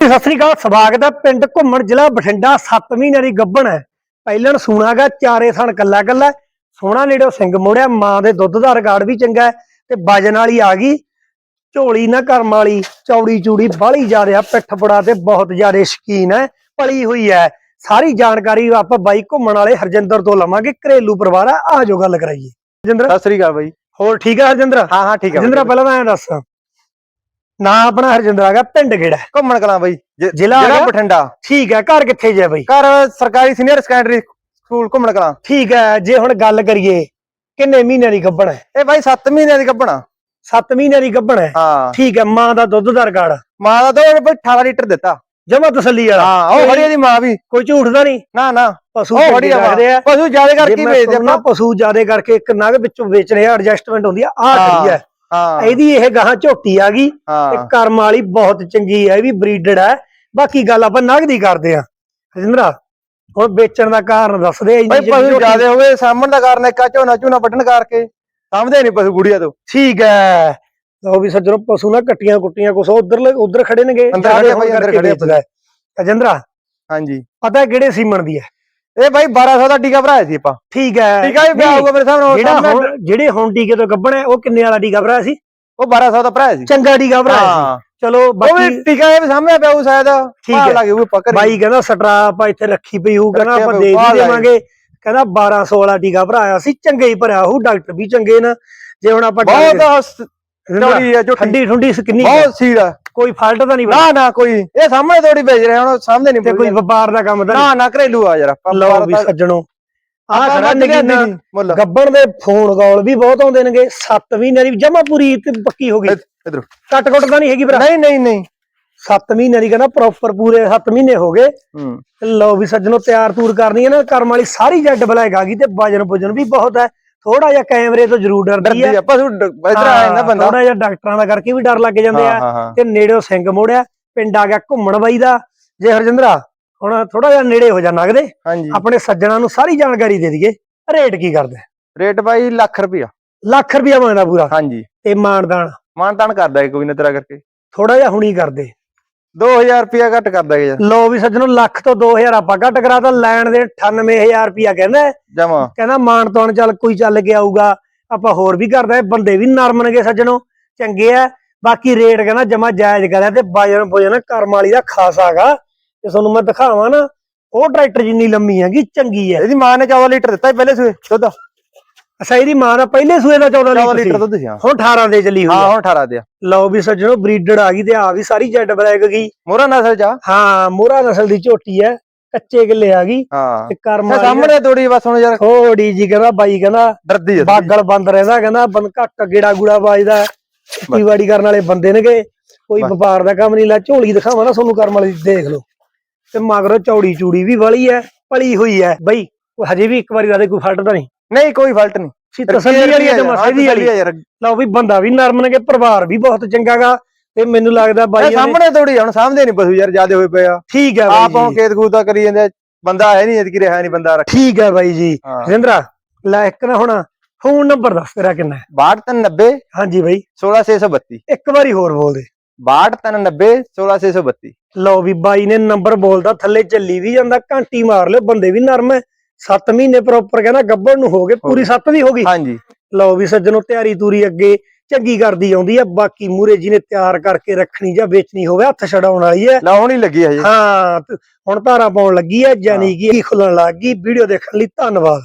ਸਤਿ ਸ੍ਰੀ ਅਕਾਲ ਸਵਾਗਤ ਹੈ ਪਿੰਡ ਘੁੰਮਣ ਜ਼ਿਲ੍ਹਾ ਬਠਿੰਡਾ 7 ਮਹੀਨਿਆਂ ਦੀ ਗੱਭਣ ਹੈ। ਪਹਿਲਣ ਸੂਣਾਗਾ ਚਾਰੇ ਥਣ ਕੱਲਾ ਕੱਲਾ ਸੋਹਣਾ ਨੇੜਿਓ ਸਿੰਘ ਮੋੜਿਆ ਮਾਂ ਦੇ ਦੁੱਧ ਦਾ ਰਿਕਾਰਡ ਵੀ ਚੰਗਾ ਹੈ ਤੇ ਵਜਨ ਵਾਲੀ ਆ ਗਈ। ਝੋਲੀ ਨਾ ਕਰਮ ਵਾਲੀ ਚੌੜੀ ਚੂੜੀ ਬਾਹਲੀ ਜ਼ਿਆਦਾ ਆ ਪਿੱਠ ਬੜਾ ਤੇ ਬਹੁਤ ਜ਼ਿਆਦਾ ਸ਼ਕੀਨ ਹੈ ਪਲੀ ਹੋਈ ਹੈ। ਸਾਰੀ ਜਾਣਕਾਰੀ ਆਪਾਂ ਬਾਈ ਘੁੰਮਣ ਵਾਲੇ ਹਰਜਿੰਦਰ ਤੋਂ ਲਵਾਂਗੇ ਘਰੇਲੂ ਪਰਿਵਾਰ ਆ ਆ ਜੋ ਗੱਲ ਕਰਾਈਏ। ਹਰਜਿੰਦਰ? ਸਤਿ ਸ੍ਰੀ ਅਕਾਲ ਬਾਈ। ਹੋਰ ਠੀਕ ਹੈ ਹਰਜਿੰਦਰ? ਹਾਂ ਹਾਂ ਠੀਕ ਹੈ ਹਰਜਿੰਦਰ ਪਹਿਲਾਂ ਮੈਂ ਦੱਸ ਨਾਂ ਆਪਣਾ ਹਰਜਿੰਦਰ ਹੈਗਾ ਪਿੰਡ ਕਿਹੜਾ? ਹੈ? ਘੁੰਮਣ ਕਲਾਂ ਬਾਈ ਜ- ਜ਼ਿਲ੍ਹਾ ਜ਼ਿਲ੍ਹਾ ਹੈਗਾ? ਬਠਿੰਡਾ। ਠੀਕ ਹੈ ਘਰ ਕਿੱਥੇ ਜੇ ਬਈ? ਘਰ ਸਰਕਾਰੀ ਸੀਨੀਅਰ ਸੈਕੰਡਰੀ ਸਕੂਲ ਘੁੰਮਣ ਕਲਾਂ। ਠੀਕ ਹੈ ਜੇ ਹੁਣ ਗੱਲ ਕਰੀਏ ਕਿੰਨੇ ਮਹੀਨਿਆਂ ਦੀ ਗੱਭਣ ਹੈ? ਇਹ ਬਾਈ 7 ਮਹੀਨਿਆਂ ਦੀ ਗੱਭਣਾ 7 ਮਹੀਨਿਆਂ ਦੀ ਗੱਭਣ ਹੈ? ਹਾਂ। ਠੀਕ ਹੈ ਮਾਂ ਦਾ ਦੁੱਧ ਦਾ ਰਿਕਾਰਡ ਮਾਂ ਦਾ ਦੋ ਬਾਈ 18 ਲੀਟਰ ਦਿੱਤਾ। ਜਮਾ ਤਸੱਲੀ ਵਾਲਾ। ਹਾਂ ਉਹ ਖੜੀ ਦੀ ਮਾਂ ਵੀ। ਕੋਈ ਝੂਠ ਦਾ ਨਹੀਂ? ਨਾ ਨਾ। ਪਸ਼ੂ ਉਹ ਚੰਗੇ ਖੜੀ ਆ ਮਾਂ। ਲੱਗਦੇ ਆ? ਪਸ਼ੂ ਜ਼ਿਆਦਾ ਕਰਕੇ ਹੀ ਵੇਚਦੇ ਆਪਾਂ। ਪਸ਼ੂ ਜ਼ਿਆਦੇ ਕਰਕੇ ਇੱਕ ਨਗ ਵਿੱਚੋਂ ਵੇਚ ਰਿਹਾ ਐਡਜਸਟਮੈਂਟ ਹੁੰਦੀ ਆ ਆਹ ਖੜੀ ਹੈ ਹਾਂ। ਇਹਦੀ ਇਹ ਗਾਹਾਂ ਝੋਟੀ ਆ ਗਈ ਤੇ ਕਰਮ ਵਾਲੀ ਬਹੁਤ ਚੰਗੀ ਹੈ ਇਹ ਵੀ ਬਰੀਡਡ ਹੈ ਬਾਕੀ ਗੱਲ ਆਪਾਂ ਨਗ ਦੀ ਕਰਦੇ ਆ। ਹਜਿੰਦਰਾ ਹੁਣ ਵੇਚਣ ਦਾ ਕਾਰਨ ਦੱਸਦੇ ਆ ਜਿਹੜੀ ਪਸ਼ੂ ਜ਼ਿਆਦੇ ਹੋ ਗਏ ਸਾਹਮਣ ਦਾ ਕਾਰਨ ਇੱਕ ਆ ਝੋਨਾ ਝੋਨਾ ਵੱਢਣ ਕਰਕੇ। ਸਾਹਮਣੇ ਨਹੀਂ ਪਸ਼ੂ ਗੁੜੀਆ ਤੋਂ। ਠੀਕ ਹੈ ਲਓ ਵੀ ਸੱਜਣੋ ਪਸ਼ੂ ਨਾ ਕੱਟੀਆਂ ਕੁੱਟੀਆਂ ਕੁਛ ਉਧਰ ਉਧਰ ਖੜੇ ਨੇਗੇ। ਅੰਦਰ ਖੜੇ ਭਾਈ, ਖੜੇ ਆ ਹਾਂਜੀ। ਪਤਾ ਕਿਹੜੇ ਸੀਮਨ ਦੀ ਹੈ ਇਹ ਬਾਈ 1200 ਦਾ ਟੀਕਾ ਭਰਾਇਆ ਸੀ ਆਪਾਂ। ਠੀਕ ਹੈ। ਟੀਕਾ ਵੀ ਪਿਆ ਹੋਊਗਾ ਮੇਰੇ ਸਾਹਮਣੇ ਜਿਹੜਾ ਹੁਣ ਜਿਹੜੇ ਹੁਣ ਟੀਕੇ ਤੋਂ ਗੱਬਣ ਹੈ ਉਹ ਕਿੰਨੇ ਵਾਲਾ ਟੀਕਾ ਭਰਾਇਆ ਸੀ? ਉਹ 1200 ਦਾ ਭਰਾਇਆ ਸੀ। ਚੰਗਾ ਟੀਕਾ ਭਰਾਇਆ ਸੀ। ਚਲੋ ਉਹ ਬਾਕੀ ਟੀਕਾ ਇਹ ਸਾਹਮਣੇ ਪਿਆ ਉਹ ਸ਼ਾਇਦ। ਠੀਕ ਹੈ। ਲੱਗੇ ਉਹ ਪੱਕਰ ਬਾਈ ਕਹਿੰਦਾ ਸਟਰਾਪ ਇੱਥੇ ਰੱਖੀ ਪਈ ਹੋਊ ਕਹਿੰਦਾ ਆਪਾਂ ਦੇ ਵੀ। ਦੇਵਾਂਗੇ। ਕਹਿੰਦਾ 1200 ਵਾਲਾ ਟੀਕਾ ਭਰਾਇਆ ਸੀ ਚੰਗੇ ਹੀ ਭਰਿਆ ਹੋਊ ਡਾਕਟਰ ਵੀ ਚੰਗੇ ਨਾ। ਜੇ ਹੁਣ ਆਪਾਂ ਬਹੁਤ ਕਰੀਏ, ਚੌੜੀ ਹੈ ਜੋ ਠੰਡੀ ਠੰਡੀ ਕਿੰਨੀ? ਬਹੁਤ ਸੀੜ ਆ ਕੋਈ ਫਾਲਟ ਤਾਂ ਨਹੀਂ ਨਾ ਨਾ ਕੋਈ ਇਹ ਸਾਹਮਣੇ ਥੋੜੀ ਵੇਚ ਰਹੇ ਹੁਣ ਸਾਹਮਣੇ ਤੇ ਨਹੀਂ ਕੋਈ ਵਪਾਰ ਦਾ ਕੰਮ ਤਾਂ ਨਾ ਨਾ ਘਰੇਲੂ ਆ ਯਾਰ ਲਓ ਵੀ ਸੱਜਣੋ ਆਪਾਂ ਖੜਾ ਨਗੀਨਾ ਮੁੱਲ। ਗੱਬਣ ਦੇ ਫੋਨ ਕਾਲ ਵੀ ਬਹੁਤ ਆਉਂਦੇ ਨੇਗੇ 7 ਮਹੀਨਿਆਂ ਦੀ ਜਮਾ ਪੂਰੀ ਤੇ ਪੱਕੀ ਹੋ ਗਈ। ਇਧਰ। ਕੱਟ ਕੁੱਟ ਤਾਂ ਨਹੀਂ ਹੈਗੀ ਭਰਾ? ਨਹੀਂ ਨਹੀਂ ਨਹੀਂ। 7 ਮਹੀਨਿਆਂ ਦੀ ਕਹਿੰਦਾ ਪ੍ਰੋਪਰ ਪੂਰੇ 7 ਮਹੀਨੇ ਹੋ ਗਏ। ਹੂੰ। ਲਓ ਵੀ ਸੱਜਣੋ ਤਿਆਰ ਤੂਰ ਕਰਨੀ ਹੈ ਨਾ ਕਰਮ ਵਾਲੀ ਸਾਰੀ ਜੱਡ ਬਲੈਕ ਆ ਗਈ ਤੇ ਵਜਨ ਵਜਨ ਵੀ ਬਹੁਤ ਹੈ। ਥੋੜਾ ਜਿਹਾ ਕੈਮਰੇ ਤੋਂ ਜ਼ਰੂਰ ਡਰਦੀ ਆ। ਪਸ਼ੂ ਇਧਰ ਆ ਜਾਂਦਾ ਬੰਦਾ। ਥੋੜਾ ਜਿਹਾ ਡਾਕਟਰਾਂ ਦਾ ਕਰਕੇ ਵੀ ਡਰ ਲੱਗ ਜਾਂਦੇ ਆ। ਤੇ ਨੇੜਿਓ ਸਿੰਘ ਮੋੜਿਆ ਪਿੰਡ ਆ ਗਿਆ ਘੁੰਮਣ ਬਾਈ ਦਾ ਜੇ ਹਰਜਿੰਦਰਾ? ਹੁਣ ਥੋੜਾ ਜਿਹਾ ਨੇੜੇ ਹੋ ਜਾ ਨਗਦੇ। ਆਪਣੇ ਸੱਜਣਾ ਨੂੰ ਸਾਰੀ ਜਾਣਕਾਰੀ ਦੇ ਦਈਏ। ਰੇਟ ਕੀ ਕਰਦਾ? ਰੇਟ ਬਾਈ ਲੱਖ ਰੁਪਿਆ ਲੱਖ ਰੁਪਇਆ ਮੰਗਦਾ ਪੂਰਾ। ਹਾਂਜੀ। ਤੇ ਮਾਨਦਾਨ? ਮਾਨ ਤਾਨ ਕਰਦਾ ਕੋਈ ਨਾ ਤੇਰਾ ਕਰਕੇ। ਥੋੜਾ ਜਿਹਾ ਹੁਣੀ ਕਰਦੇ। 2000 ਰੁਪਿਆ ਘੱਟ ਕਰਦਾ ਹੈ ਯਾਰ। ਲੋ ਵੀ ਸੱਜਣੋ ਲੱਖ ਤੋਂ 2000 ਆਪਾਂ ਘੱਟ ਕਰਾਤਾ ਲੈਣ ਦੇ 98000 ਰੁਪਇਆ ਕਹਿੰਦਾ। ਜਮਾ। ਕਹਿੰਦਾ ਮਾਨ ਤਾਨ ਚੱਲ ਕੋਈ ਚੱਲ ਕੇ ਆਊਗਾ ਆਪਾਂ ਹੋਰ ਵੀ ਕਰਦਾ ਬੰਦੇ ਵੀ ਨਰਮ ਨੇਗੇ ਸੱਜਣੋ ਚੰਗੇ ਆ ਬਾਕੀ ਰੇਟ ਕਹਿੰਦਾ ਜਮਾ ਜਾਇਜ਼ ਕਰਿਆ ਤੇ ਵਜਨ ਭੋਜਨ ਕਰਮ ਵਾਲੀ ਦਾ ਖਾਸਾ ਹੈਗਾ ਤੇ ਤੁਹਾਨੂੰ ਮੈਂ ਦਿਖਾਵਾਂ ਨਾ ਉਹ ਟਰੈਕਟਰ ਜਿੰਨੀ ਲੰਮੀ ਹੈਗੀ ਚੰਗੀ ਹੈ। ਇਹਦੀ ਮਾਂ ਨੇ 14 ਲੀਟਰ ਦਿੱਤਾ ਪਹਿਲੇ ਸੂਏ ਦੁੱਧ ਅੱਛਾ ਇਹਦੀ ਮਾਂ ਦਾ ਪਹਿਲੇ ਸੂਏ ਦਾ 14 14 ਲੀਟਰ ਦੁੱਧ ਸੀ ਹਾਂ। ਹੁਣ 18 ਦੇ ਚੱਲੀ ਹੋਈ ਹਾਂ ਹੈ ਹੁਣ 18 ਦੇ ਲਓ ਵੀ ਸੱਜਣੋ ਬਰੀਡਡ ਆ ਗਈ ਤੇ ਆ ਵੀ ਸਾਰੀ ਜੈਡ ਬਲੈਕ ਗਈ। ਮੋਰਾ ਨਸਲ ਜਾ ਹਾਂ ਮੋਰਾ ਨਸਲ ਦੀ ਝੋਟੀ ਹੈ ਕੱਚੇ ਕਿੱਲੇ ਆ ਗਈ ਹਾਂ। ਤੇ ਕਰਮ ਸਾਹਮਣੇ ਤੋੜੀ ਬਸ ਹੁਣ ਯਾਰ ਥੋੜੀ ਜੀ ਕਹਿੰਦਾ ਬਾਈ ਕਹਿੰਦਾ ਡਰਦੀ ਆ ਥੋੜ੍ਹੀ। ਬਾਗਲ ਬੰਦ ਰਹਿੰਦਾ ਕਹਿੰਦਾ ਬੰਦ ਘੱਟ ਗੇੜਾ ਗੂੜਾ ਵੱਜਦਾ ਖੇਤੀਬਾੜੀ ਕਰਨ ਵਾਲੇ ਬੰਦੇ ਨੇਗੇ। ਕੋਈ ਬਸ। ਵਪਾਰ ਦਾ ਕੰਮ ਨਹੀਂ ਲੈ ਝੋਲੀ ਦਿਖਾਵਾਂ ਨਾ ਤੁਹਾਨੂੰ ਕਰਮ ਵਾਲੀ ਦੇਖ ਲਓ। ਤੇ ਮਗਰੋਂ ਚੌੜੀ ਚੂੜੀ ਵੀ ਵਾਲੀ ਹੈ ਪਲੀ ਹੋਈ ਹੈ ਬਈ ਉਹ ਹਜੇ ਵੀ ਇੱਕ ਵਾਰੀ ਰਾਦੇ ਕੋਈ ਫਲਟ ਤਾਂ ਨਹੀਂ। ਨਹੀਂ ਕੋਈ ਫਲਟ ਨਹੀਂ। ਸੀ ਤਸੱਲੀ ਵਾਲੀ ਹਾਂ, ਸਹੀ ਵਾਲੀ? ਲਓ ਵੀ ਬੰਦਾ ਵੀ ਨਰਮ ਨੇਗੇ ਪਰਿਵਾਰ ਵੀ ਬਹੁਤ ਚੰਗਾਗਾ ਤੇ ਮੈਨੂੰ ਲੱਗਦਾ ਬਾਈ ਨੇ- ਸਾਹਮਣੇ ਤੋੜੀ ਹੁਣ ਸਾਹਮਣੇ ਨਹੀਂ ਪਸ਼ੂ ਯਾਰ ਜਿਆਦੇ ਹੋਏ ਪਏ ਆ। ਠੀਕ ਹੈ ਆਪ ਬਾਈ ਜੀ ਖੇਤ ਖੂਤਾ ਕਰੀ ਜਾਂਦੇ। ਬੰਦਾ ਹੈ ਨਹੀਂ ਇਤਕੀ ਰਿਹਾ ਨਹੀਂ ਬੰਦਾ ਰੱਖ ਠੀਕ ਹੈ ਬਾਈ ਜੀ। ਹਾਂ। ਜਿੰਦਰਾ ਲੈ ਇੱਕ ਨਾ ਹੁਣ ਫੋਨ ਨੰਬਰ ਦੱਸ ਤੇਰਾ ਕਿੰਨਾ ਹੈ? 6290 ਹਾਂਜੀ ਬਾਈ। 16632 ਇੱਕ ਵਾਰੀ ਹੋਰ ਬੋਲ ਦੇ। 6290 16632 ਲਓ ਵੀ ਬਾਈ ਨੇ ਨੰਬਰ ਬੋਲਦਾ ਥੱਲੇ ਚੱਲੀ ਵੀ ਜਾਂਦਾ ਘੰਟੀ ਮਾਰ ਲਿਓ ਬੰਦੇ ਵੀ ਨਰਮ ਹੈ। 7 ਮਹੀਨੇ ਪ੍ਰੋਪਰ ਕਹਿੰਦਾ ਗੱਬੜ ਨੂੰ ਹੋ ਗਏ ਪੂਰੀ 7 ਦੀ ਹੋ ਗਈ? ਹਾਂਜੀ। ਲਓ ਵੀ ਸੱਜਣੋ ਤਿਆਰੀ ਤੂਰੀ ਅੱਗੇ ਚੰਗੀ ਕਰਦੀ ਆਉਂਦੀ ਹੈ ਬਾਕੀ ਮੂਰੇ ਜੀ ਨੇ ਤਿਆਰ ਕਰਕੇ ਰੱਖਣੀ ਜਾਂ ਵੇਚਣੀ ਹੋਵੇ ਹੱਥ ਛਡਾਉਣ ਵਾਲੀ ਹੈ ਲਾਉਣ ਹੀ ਲੱਗੀ ਹਜੇ। ਹਾਂ ਹੁਣ ਧਾਰਾ ਪਾਉਣ ਲੱਗੀ ਹੈ। ਜਾਨੀ ਕਿ ਖੁੱਲਣ ਲੱਗ ਗਈ। ਵੀਡੀਓ ਦੇਖਣ ਲਈ ਧੰਨਵਾਦ।